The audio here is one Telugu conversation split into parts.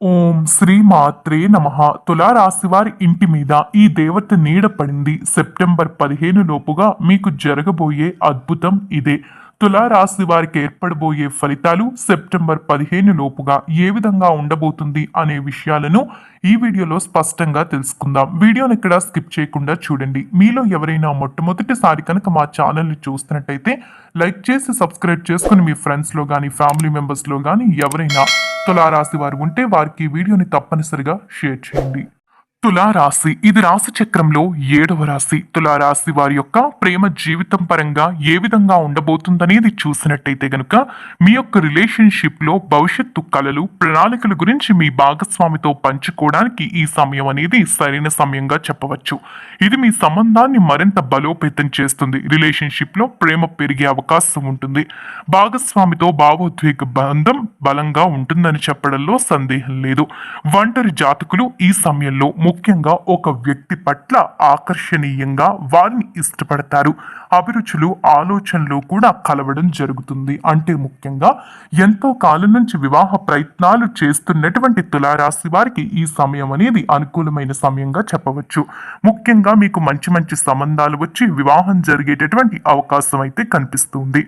ఓం శ్రీ మాత్రే నమ. తులారాశి వారి ఇంటి మీద ఈ దేవత నీడ పడింది. సెప్టెంబర్ పదిహేను లోపుగా మీకు జరగబోయే అద్భుతం ఇదే. తులారాశి వారికి ఏర్పడబోయే ఫలితాలు సెప్టెంబర్ పదిహేను లోపుగా ఏ విధంగా ఉండబోతుంది అనే విషయాలను ఈ వీడియోలో స్పష్టంగా తెలుసుకుందాం. వీడియోని ఇక్కడ స్కిప్ చేయకుండా చూడండి. మీలో ఎవరైనా మొట్టమొదటిసారి కనుక మా ఛానల్ని చూస్తున్నట్టయితే లైక్ చేసి సబ్స్క్రైబ్ చేసుకుని మీ ఫ్రెండ్స్లో కానీ ఫ్యామిలీ మెంబర్స్లో కానీ ఎవరైనా తులారాశి వారు ఉంటే వారికి ఈ వీడియోని తప్పనిసరిగా షేర్ చేయండి. తులారాశి. ఇది రాశి చక్రంలో ఏడవ రాశి. తులారాశి వారి యొక్క ప్రేమ జీవితం పరంగా ఏ విధంగా ఉండబోతుందనేది చూసినట్టయితే గనుక మీ యొక్క రిలేషన్షిప్లో భవిష్యత్తు కళలు ప్రణాళికల గురించి మీ భాగస్వామితో పంచుకోవడానికి ఈ సమయం అనేది సరైన సమయంగా చెప్పవచ్చు. ఇది మీ సంబంధాన్ని మరింత బలోపేతం చేస్తుంది. రిలేషన్షిప్లో ప్రేమ పెరిగే అవకాశం ఉంటుంది. భాగస్వామితో భావోద్వేగ బంధం బలంగా ఉంటుందని చెప్పడంలో సందేహం లేదు. ఒంటరి జాతకులు ఈ సమయంలో ముఖ్యంగా ఒక వ్యక్తి పట్ల ఆకర్షణీయంగా వారిని ఇష్టపడతారు. అభిరుచులు ఆలోచనలు కూడా కలవడం జరుగుతుంది. అంటే ముఖ్యంగా ఎంతో కాలం నుంచి వివాహ ప్రయత్నాలు చేస్తున్నటువంటి తులారాశి వారికి ఈ సమయం అనేది అనుకూలమైన సమయంగా చెప్పవచ్చు. ముఖ్యంగా మీకు మంచి మంచి సంబంధాలు వచ్చి వివాహం జరిగేటటువంటి అవకాశం అయితే కనిపిస్తుంది.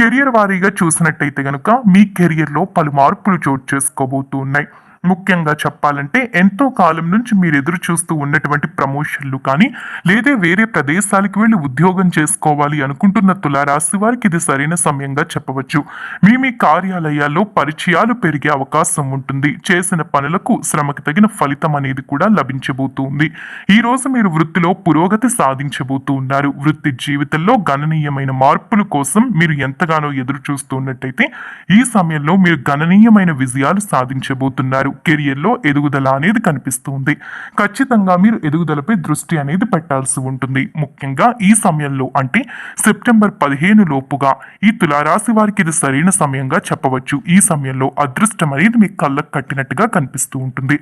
కెరియర్ వారీగా చూసినట్టయితే గనుక మీ కెరియర్లో పలు మార్పులు చోటు చేసుకోబోతున్నాయి. ముఖ్యంగా చెప్పాలంటే ఎంతో కాలం నుంచి మీరు ఎదురు చూస్తూ ఉన్నటువంటి ప్రమోషన్లు కానీ లేదా వేరే ప్రదేశాలకు వెళ్ళి ఉద్యోగం చేసుకోవాలి అనుకుంటున్న తులారాశి వారికి ఇది సరైన సమయంగా చెప్పవచ్చు. మీ మీ కార్యాలయాల్లో పరిచయాలు పెరిగే అవకాశం ఉంటుంది. చేసిన పనులకు శ్రమకు తగిన ఫలితం అనేది కూడా లభించబోతుంది. ఈ రోజు మీరు వృత్తిలో పురోగతి సాధించబోతూ ఉన్నారు. వృత్తి జీవితంలో గణనీయమైన మార్పుల కోసం మీరు ఎంతగానో ఎదురు చూస్తున్నట్టయితే ఈ సమయంలో మీరు గణనీయమైన విజయాలు సాధించబోతున్నారు. కెరియర్లో ఎదుగుదల అనేది కనిపిస్తుంది. ఖచ్చితంగా మీరు ఎదుగుదలపై దృష్టి అనేది పెట్టాల్సి ఉంటుంది. ముఖ్యంగా ఈ సమయంలో అంటే సెప్టెంబర్ పదిహేను లోపుగా ఈ తులారాశి వారికి ఇది సరైన సమయంగా చెప్పవచ్చు. ఈ సమయంలో అదృష్టం అనేది మీ కళ్ళకు కట్టినట్టుగా కనిపిస్తూ ఉంటుంది.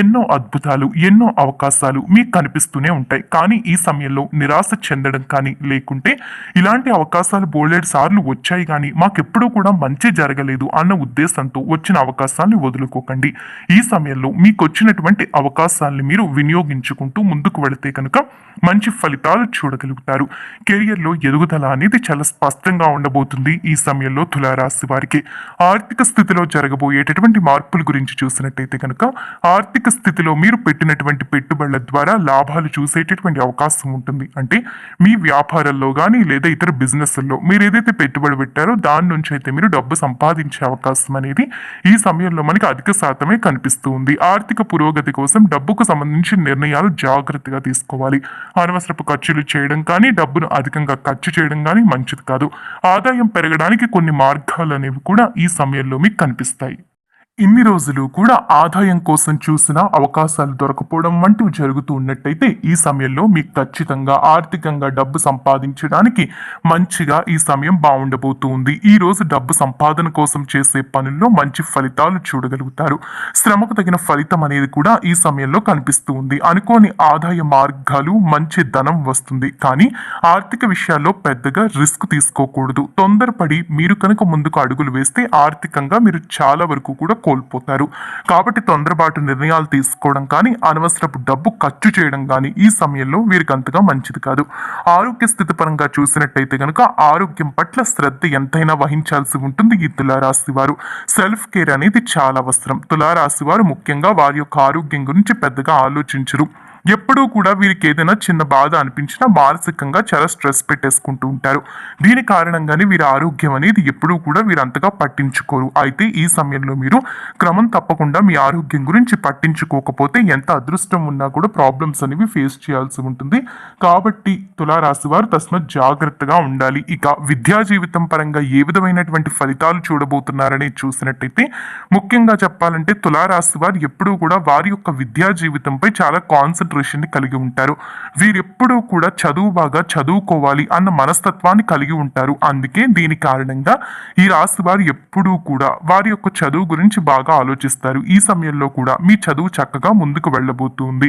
ఎన్నో అద్భుతాలు ఎన్నో అవకాశాలు మీకు కనిపిస్తూనే ఉంటాయి. కానీ ఈ సమయంలో నిరాశ చెందడం కానీ లేకుంటే ఇలాంటి అవకాశాలు బోలెడు సార్లు వచ్చాయి కానీ మాకెప్పుడూ కూడా మంచి జరగలేదు అన్న ఉద్దేశంతో వచ్చిన అవకాశాన్ని వదులుకోకండి. ఈ సమయంలో మీకు వచ్చినటువంటి అవకాశాలను మీరు వినియోగించుకుంటూ ముందుకు వెళితే కనుక మంచి ఫలితాలు చూడగలుగుతారు. కెరియర్లో ఎదుగుదల అనేది చాలా స్పష్టంగా ఉండబోతుంది ఈ సమయంలో తులారాశి వారికి. ఆర్థిక స్థితిలో జరగబోయేటటువంటి మార్పుల గురించి చూసినట్టయితే కనుక ఆర్థిక స్థితిలో మీరు పెట్టినటువంటి పెట్టుబడుల ద్వారా లాభాలు చూసేటటువంటి అవకాశం ఉంటుంది. అంటే మీ వ్యాపారంలో కానీ లేదా ఇతర బిజినెస్ల్లో మీరు ఏదైతే పెట్టుబడి పెట్టారో దాని నుంచి అయితే మీరు డబ్బు సంపాదించే అవకాశం అనేది ఈ సమయంలో మనకి అధిక శాతమే కనిపిస్తూ ఉంది ఆర్థిక పురోగతి కోసం డబ్బుకు సంబంధించిన నిర్ణయాలు జాగ్రత్తగా తీసుకోవాలి. అనవసరపు ఖర్చులు చేయడం కానీ డబ్బును అధికంగా ఖర్చు చేయడం కానీ మంచిది కాదు. ఆదాయం పెరగడానికి కొన్ని మార్గాలు అనేవి కూడా ఈ సమయంలో మీకు కనిపిస్తాయి. ఇన్ని రోజులు కూడా ఆదాయం కోసం చూసిన అవకాశాలు దొరకపోవడం వంటివి జరుగుతూ ఉన్నట్టయితే ఈ సమయంలో మీకు ఖచ్చితంగా ఆర్థికంగా డబ్బు సంపాదించడానికి మంచిగా ఈ సమయం బాగుండబోతుంది ఈ రోజు డబ్బు సంపాదన కోసం చేసే పనుల్లో మంచి ఫలితాలు చూడగలుగుతారు. శ్రమకు తగిన ఫలితం అనేది కూడా ఈ సమయంలో కనిపిస్తూ ఉంది అనుకోని ఆదాయ మార్గాలు మంచి ధనం వస్తుంది. కానీ ఆర్థిక విషయాల్లో పెద్దగా రిస్క్ తీసుకోకూడదు. తొందరపడి మీరు కనుక ముందుకు అడుగులు వేస్తే ఆర్థికంగా మీరు చాలా వరకు కూడా కోల్పోతారు. కాబట్టి తొందరపాటు నిర్ణయాలు తీసుకోవడం కానీ అనవసరపు డబ్బు ఖర్చు చేయడం కానీ ఈ సమయంలో వీరికి అంతగా మంచిది కాదు. ఆరోగ్య స్థితి పరంగా చూసినట్టయితే కనుక ఆరోగ్యం పట్ల శ్రద్ధ ఎంతైనా వహించాల్సి ఉంటుంది ఈ తులారాశి వారు. సెల్ఫ్ కేర్ అనేది చాలా అవసరం. తులారాశి వారు ముఖ్యంగా వారి యొక్క ఆరోగ్యం గురించి పెద్దగా ఆలోచించరు. ఎప్పుడూ కూడా వీరికి ఏదైనా చిన్న బాధ అనిపించినా మానసికంగా చాలా స్ట్రెస్ పెట్టేసుకుంటూ ఉంటారు. దీని కారణంగానే వీరి ఆరోగ్యం అనేది ఎప్పుడూ కూడా వీరు అంతగా పట్టించుకోరు. అయితే ఈ సమయంలో మీరు క్రమం తప్పకుండా మీ ఆరోగ్యం గురించి పట్టించుకోకపోతే ఎంత అదృష్టం ఉన్నా కూడా ప్రాబ్లమ్స్ అనేవి ఫేస్ చేయాల్సి ఉంటుంది. కాబట్టి తులారాశి వారు తస్మత్ జాగ్రత్తగా ఉండాలి. ఇక విద్యా జీవితం పరంగా ఏ విధమైనటువంటి ఫలితాలు చూడబోతున్నారని చూసినట్టయితే ముఖ్యంగా చెప్పాలంటే తులారాశి వారు ఎప్పుడూ కూడా వారి యొక్క విద్యా జీవితంపై చాలా కాన్సన్ట్రేట్ కాన్సన్ట్రేషన్ని కలిగి ఉంటారు. వీరెప్పుడూ కూడా చదువు బాగా చదువుకోవాలి అన్న మనస్తత్వాన్ని కలిగి ఉంటారు. అందుకే దీని కారణంగా ఈ రాశి వారు ఎప్పుడూ కూడా వారి యొక్క చదువు గురించి బాగా ఆలోచిస్తారు. ఈ సమయంలో కూడా మీ చదువు చక్కగా ముందుకు వెళ్ళబోతుంది.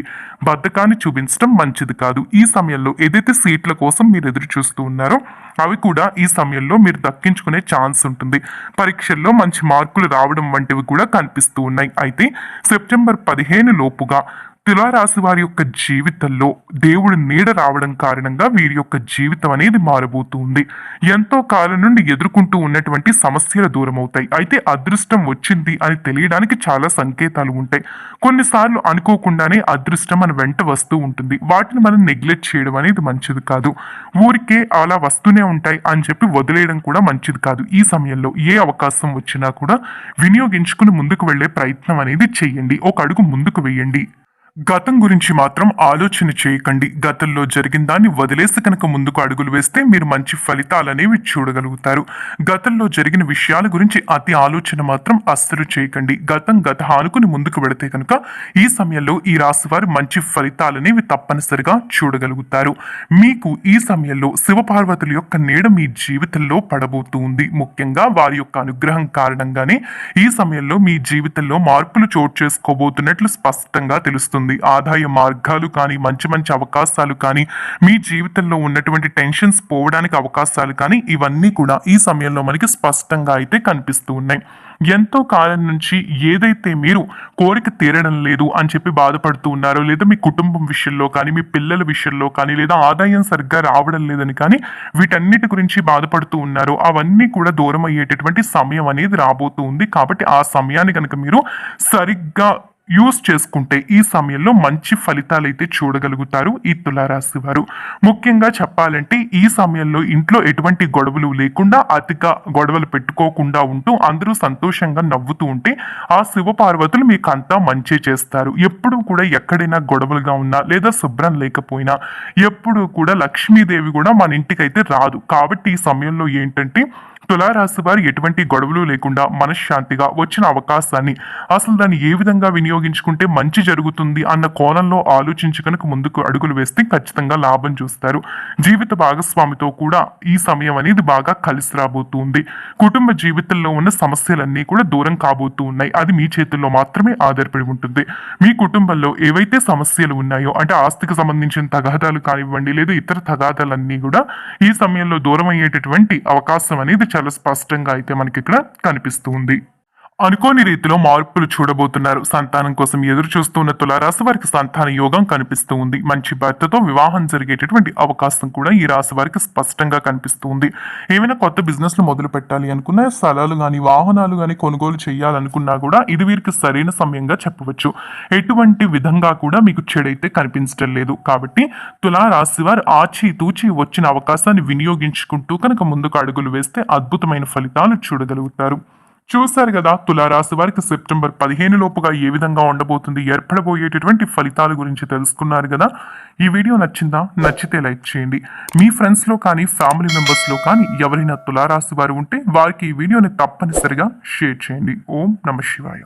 బద్ధకాన్ని చూపించడం మంచిది కాదు. ఈ సమయంలో ఏదైతే సీట్ల కోసం మీరు ఎదురు చూస్తూ ఉన్నారో అవి కూడా ఈ సమయంలో మీరు దక్కించుకునే ఛాన్స్ ఉంటుంది. పరీక్షల్లో మంచి మార్కులు రావడం వంటివి కూడా కనిపిస్తూ ఉన్నాయి. అయితే సెప్టెంబర్ పదిహేను లోపుగా తులారాశి వారి యొక్క జీవితంలో దేవుడు నీడ రావడం కారణంగా వీరి యొక్క జీవితం అనేది మారబోతుంది. ఎంతో కాలం నుండి ఎదుర్కొంటూ ఉన్నటువంటి సమస్యలు దూరం అవుతాయి అయితే అదృష్టం వచ్చింది అని తెలియడానికి చాలా సంకేతాలు ఉంటాయి. కొన్నిసార్లు అనుకోకుండానే అదృష్టం మన వెంట వస్తూ ఉంటుంది. వాటిని మనం నెగ్లెక్ట్ చేయడం అనేది మంచిది కాదు. ఊరికే అలా వస్తూనే ఉంటాయి అని చెప్పి వదిలేయడం కూడా మంచిది కాదు. ఈ సమయంలో ఏ అవకాశం వచ్చినా కూడా వినియోగించుకుని ముందుకు వెళ్ళే ప్రయత్నం అనేది చేయండి. ఒక అడుగు ముందుకు వేయండి. గతం గురించి మాత్రం ఆలోచన చేయకండి. గతంలో జరిగిన దాన్ని వదిలేసి కనుక ముందుకు అడుగులు వేస్తే మీరు మంచి ఫలితాలు అనేవి చూడగలుగుతారు. గతంలో జరిగిన విషయాల గురించి అతి ఆలోచన మాత్రం అస్సలు చేయకండి. గతం గత ఆనుకుని ముందుకు వెళితే కనుక ఈ సమయంలో ఈ రాశి వారు మంచి ఫలితాలు అనేవి తప్పనిసరిగా చూడగలుగుతారు. మీకు ఈ సమయంలో శివపార్వతుల యొక్క నీడ మీ జీవితంలో పడబోతూ ఉంది. ముఖ్యంగా వారి యొక్క అనుగ్రహం కారణంగానే ఈ సమయంలో మీ జీవితంలో మార్పులు చోటు చేసుకోబోతున్నట్లు స్పష్టంగా తెలుస్తుంది. ఆదాయ మార్గాలు కానీ మంచి మంచి అవకాశాలు కానీ మీ జీవితంలో ఉన్నటువంటి టెన్షన్స్ పోవడానికి అవకాశాలు కానీ ఇవన్నీ కూడా ఈ సమయంలో మనకి స్పష్టంగా అయితే కనిపిస్తూ ఉన్నాయి. ఎంతో కాలం నుంచి ఏదైతే మీరు కోరిక తీరడం లేదు అని చెప్పి బాధపడుతూ ఉన్నారో లేదా మీ కుటుంబం విషయంలో కానీ మీ పిల్లల విషయంలో కానీ లేదా ఆదాయం సరిగ్గా రావడం లేదని కానీ వీటన్నిటి గురించి బాధపడుతూ ఉన్నారో అవన్నీ కూడా దూరం అయ్యేటటువంటి సమయం అనేది రాబోతూ ఉంది. కాబట్టి ఆ సమయాన్ని కనుక మీరు సరిగ్గా యూస్ చేసుకుంటే ఈ సమయంలో మంచి ఫలితాలు అయితే చూడగలుగుతారు ఈ తులారాశి వారు. ముఖ్యంగా చెప్పాలంటే ఈ సమయంలో ఇంట్లో ఎటువంటి గొడవలు లేకుండా అతిగా గొడవలు పెట్టుకోకుండా ఉంటూ అందరూ సంతోషంగా నవ్వుతూ ఉంటే ఆ శివపార్వతులు మీకు అంతా మంచి చేస్తారు. ఎప్పుడు కూడా ఎక్కడైనా గొడవలుగా ఉన్నా లేదా శుభ్రం లేకపోయినా ఎప్పుడు కూడా లక్ష్మీదేవి కూడా మన ఇంటికైతే రాదు. కాబట్టి ఈ సమయంలో ఏంటంటే తులారాశి వారు ఎటువంటి గొడవలు లేకుండా మనశ్శాంతిగా వచ్చిన అవకాశాన్ని అసలు దాన్ని ఏ విధంగా వినియోగించుకుంటే మంచి జరుగుతుంది అన్న కోణంలో ఆలోచించి కనుక ముందుకు అడుగులు వేస్తే ఖచ్చితంగా లాభం చూస్తారు. జీవిత భాగస్వామితో కూడా ఈ సమయం అనేది బాగా కలిసి రాబోతుంది. కుటుంబ జీవితంలో ఉన్న సమస్యలన్నీ కూడా దూరం కాబోతూ ఉన్నాయి. అది మీ చేతుల్లో మాత్రమే ఆధారపడి ఉంటుంది. మీ కుటుంబంలో ఏవైతే సమస్యలు ఉన్నాయో అంటే ఆస్తికి సంబంధించిన తగాదాలు కానివ్వండి లేదా ఇతర తగాదాలన్నీ కూడా ఈ సమయంలో దూరం అయ్యేటటువంటి అవకాశం అనేది చాలా స్పష్టంగా అయితే మనకి ఇక్కడ కనిపిస్తూ ఉంది అనుకోని రీతిలో మార్పులు చూడబోతున్నారు. సంతానం కోసం ఎదురు చూస్తున్న తులారాశి వారికి సంతాన యోగం కనిపిస్తూ ఉంది. మంచి భర్తతో వివాహం జరిగేటటువంటి అవకాశం కూడా ఈ రాశి వారికి స్పష్టంగా కనిపిస్తూ ఉంది. ఏమైనా కొత్త బిజినెస్లు మొదలు పెట్టాలి అనుకున్న స్థలాలు కానీ వాహనాలు కానీ కొనుగోలు చేయాలనుకున్నా కూడా ఇది వీరికి సరైన సమయంగా చెప్పవచ్చు. ఎటువంటి విధంగా కూడా మీకు చెడైతే కనిపించడం లేదు. కాబట్టి తులారాశి వారు ఆచి తూచి వచ్చిన అవకాశాన్ని వినియోగించుకుంటూ కనుక ముందుకు అడుగులు వేస్తే అద్భుతమైన ఫలితాలు చూడగలుగుతారు. చూశారు కదా తులారాశి వారికి సెప్టెంబర్ పదిహేను లోపుగా ఏ విధంగా ఉండబోతుంది ఏర్పడబోయేటటువంటి ఫలితాల గురించి తెలుసుకున్నారు కదా. ఈ వీడియో నచ్చిందా? నచ్చితే లైక్ చేయండి. మీ ఫ్రెండ్స్లో కానీ ఫ్యామిలీ మెంబర్స్లో కానీ ఎవరైనా తులారాశి వారు ఉంటే వారికి ఈ వీడియోని తప్పనిసరిగా షేర్ చేయండి. ఓం నమ శివాయ.